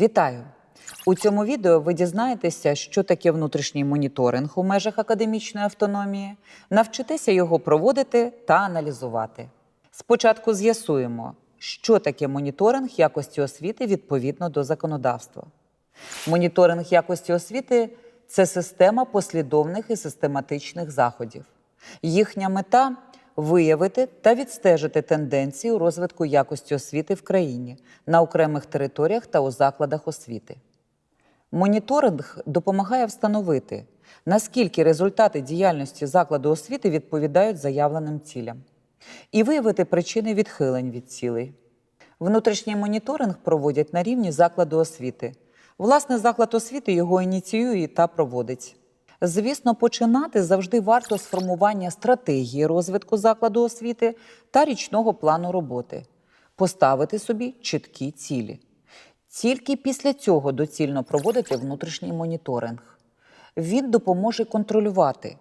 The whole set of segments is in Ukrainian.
Вітаю! У цьому відео ви дізнаєтеся, що таке внутрішній моніторинг у межах академічної автономії, навчитеся його проводити та аналізувати. Спочатку з'ясуємо, що таке моніторинг якості освіти відповідно до законодавства. Моніторинг якості освіти це система послідовних і систематичних заходів. Їхня мета виявити та відстежити тенденції у розвитку якості освіти в країні на окремих територіях та у закладах освіти. Моніторинг допомагає встановити, наскільки результати діяльності закладу освіти відповідають заявленим цілям, і виявити причини відхилень від цілей. Внутрішній моніторинг проводять на рівні закладу освіти. Власне, заклад освіти його ініціює та проводить. Звісно, починати завжди варто з формування стратегії розвитку закладу освіти та річного плану роботи, поставити собі чіткі цілі. Тільки після цього доцільно проводити внутрішній моніторинг. Він допоможе контролювати,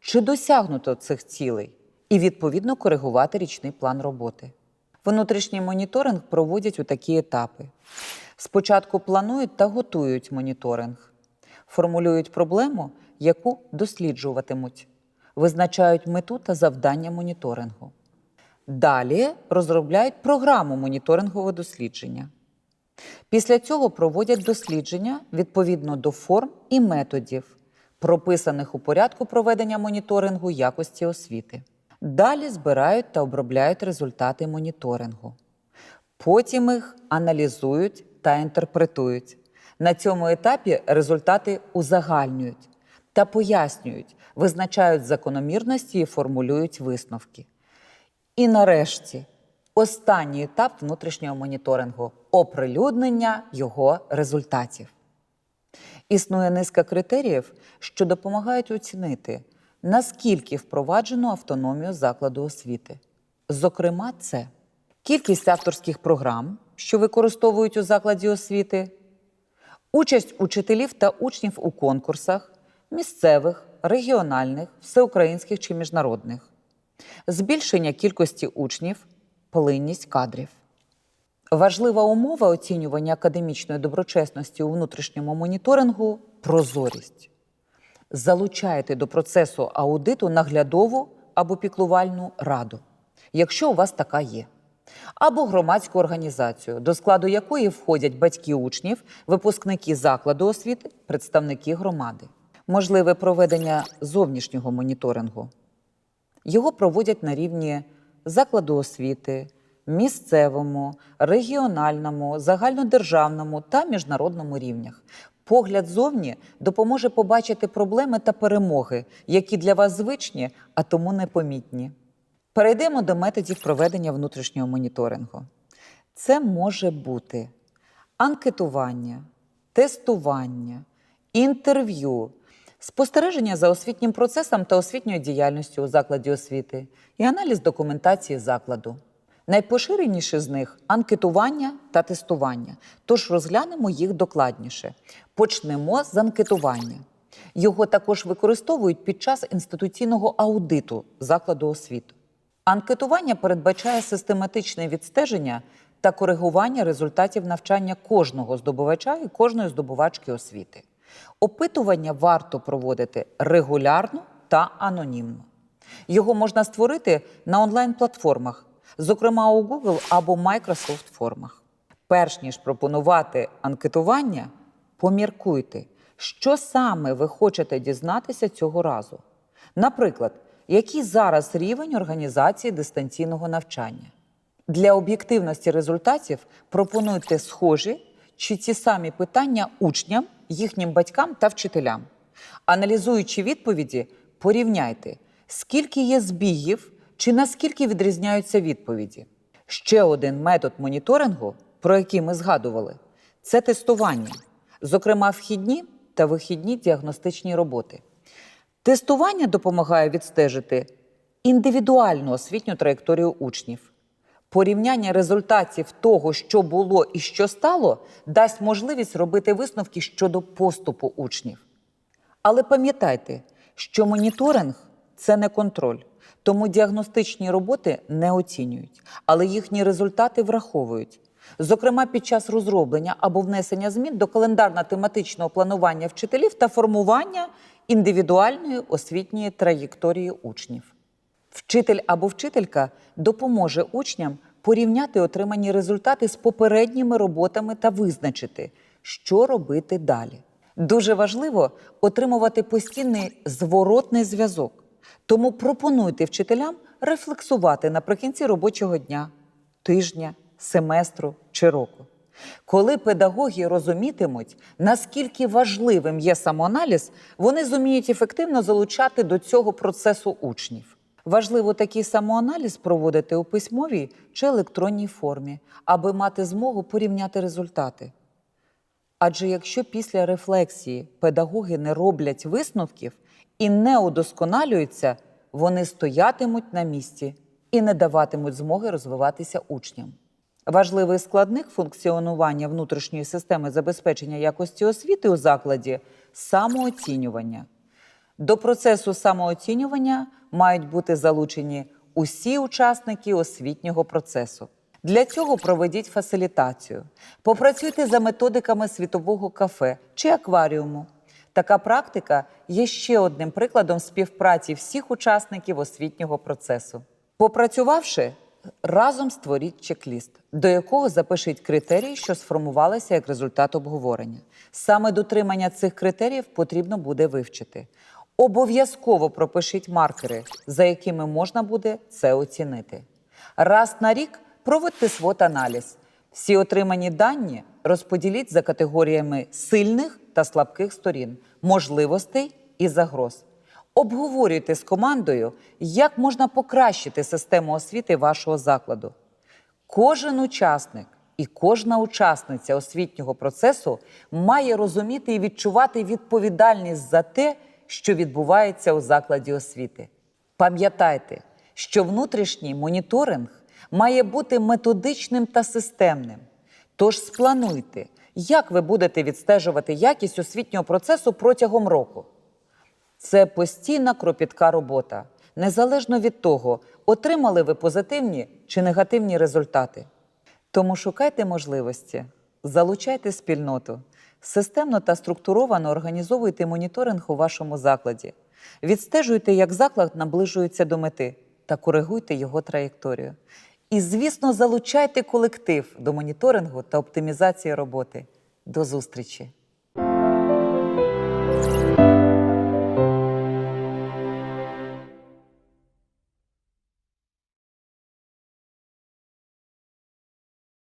чи досягнуто цих цілей, і відповідно коригувати річний план роботи. Внутрішній моніторинг проводять у такі етапи: спочатку планують та готують моніторинг, формулюють проблему, яку досліджуватимуть, визначають мету та завдання моніторингу. Далі розробляють програму моніторингового дослідження. Після цього проводять дослідження відповідно до форм і методів, прописаних у порядку проведення моніторингу якості освіти. Далі збирають та обробляють результати моніторингу. Потім їх аналізують та інтерпретують. На цьому етапі результати узагальнюють та пояснюють, визначають закономірності і формулюють висновки. І нарешті, останній етап внутрішнього моніторингу оприлюднення його результатів. Існує низка критеріїв, що допомагають оцінити, наскільки впроваджено автономію закладу освіти. Зокрема, це кількість авторських програм, що використовують у закладі освіти, участь учителів та учнів у конкурсах місцевих, регіональних, всеукраїнських чи міжнародних, збільшення кількості учнів, плинність кадрів. Важлива умова оцінювання академічної доброчесності у внутрішньому моніторингу прозорість. Залучайте до процесу аудиту наглядову або піклувальну раду, якщо у вас така є, або громадську організацію, до складу якої входять батьки учнів, випускники закладу освіти, представники громади. Можливе проведення зовнішнього моніторингу. Його проводять на рівні закладу освіти, місцевому, регіональному, загальнодержавному та міжнародному рівнях. Погляд зовні допоможе побачити проблеми та перемоги, які для вас звичні, а тому непомітні. Перейдемо до методів проведення внутрішнього моніторингу. Це може бути анкетування, тестування, інтерв'ю, спостереження за освітнім процесом та освітньою діяльністю у закладі освіти і аналіз документації закладу. Найпоширеніші з них анкетування та тестування. Тож розглянемо їх докладніше. Почнемо з анкетування. Його також використовують під час інституційного аудиту закладу освіти. Анкетування передбачає систематичне відстеження та коригування результатів навчання кожного здобувача і кожної здобувачки освіти. Опитування варто проводити регулярно та анонімно. Його можна створити на онлайн-платформах, зокрема у Google або Microsoft формах. Перш ніж пропонувати анкетування, поміркуйте, що саме ви хочете дізнатися цього разу. Наприклад, який зараз рівень організації дистанційного навчання. Для об'єктивності результатів пропонуйте схожі чи ті самі питання учням, їхнім батькам та вчителям. Аналізуючи відповіді, порівняйте, скільки є збігів чи наскільки відрізняються відповіді. Ще один метод моніторингу, про який ми згадували, це тестування, зокрема вхідні та вихідні діагностичні роботи. Тестування допомагає відстежити індивідуальну освітню траєкторію учнів. Порівняння результатів того, що було і що стало, дасть можливість робити висновки щодо поступу учнів. Але пам'ятайте, що моніторинг це не контроль, тому діагностичні роботи не оцінюють, але їхні результати враховують. зокрема під час розроблення або внесення змін до календарно-тематичного планування вчителів та формування індивідуальної освітньої траєкторії учнів. Вчитель або вчителька допоможе учням порівняти отримані результати з попередніми роботами та визначити, що робити далі. Дуже важливо отримувати постійний зворотний зв'язок. Тому пропонуйте вчителям рефлексувати наприкінці робочого дня, тижня, семестру чи року. Коли педагоги розумітимуть, наскільки важливим є самоаналіз, вони зуміють ефективно залучати до цього процесу учнів. Важливо такий самоаналіз проводити у письмовій чи електронній формі, аби мати змогу порівняти результати. Адже якщо після рефлексії педагоги не роблять висновків і не удосконалюються, вони стоятимуть на місці і не даватимуть змоги розвиватися учням. Важливий складник функціонування внутрішньої системи забезпечення якості освіти у закладі самооцінювання. До процесу самооцінювання мають бути залучені усі учасники освітнього процесу. Для цього проведіть фасилітацію. Попрацюйте за методиками світового кафе чи акваріуму. Така практика є ще одним прикладом співпраці всіх учасників освітнього процесу. Попрацювавши, разом створіть чек-ліст, до якого запишіть критерії, що сформувалися як результат обговорення. Саме дотримання цих критеріїв потрібно буде вивчити. Обов'язково пропишіть маркери, за якими можна буде це оцінити. Раз на рік проводьте свот-аналіз. Всі отримані дані розподіліть за категоріями сильних та слабких сторін, можливостей і загроз. Обговорюйте з командою, як можна покращити систему освіти вашого закладу. Кожен учасник і кожна учасниця освітнього процесу має розуміти і відчувати відповідальність за те, що відбувається у закладі освіти. Пам'ятайте, що внутрішній моніторинг має бути методичним та системним. Тож сплануйте, як ви будете відстежувати якість освітнього процесу протягом року. Це постійна кропітка робота, незалежно від того, отримали ви позитивні чи негативні результати. Тому шукайте можливості, залучайте спільноту, системно та структуровано організовуйте моніторинг у вашому закладі, відстежуйте, як заклад наближується до мети та коригуйте його траєкторію. І, звісно, залучайте колектив до моніторингу та оптимізації роботи. До зустрічі!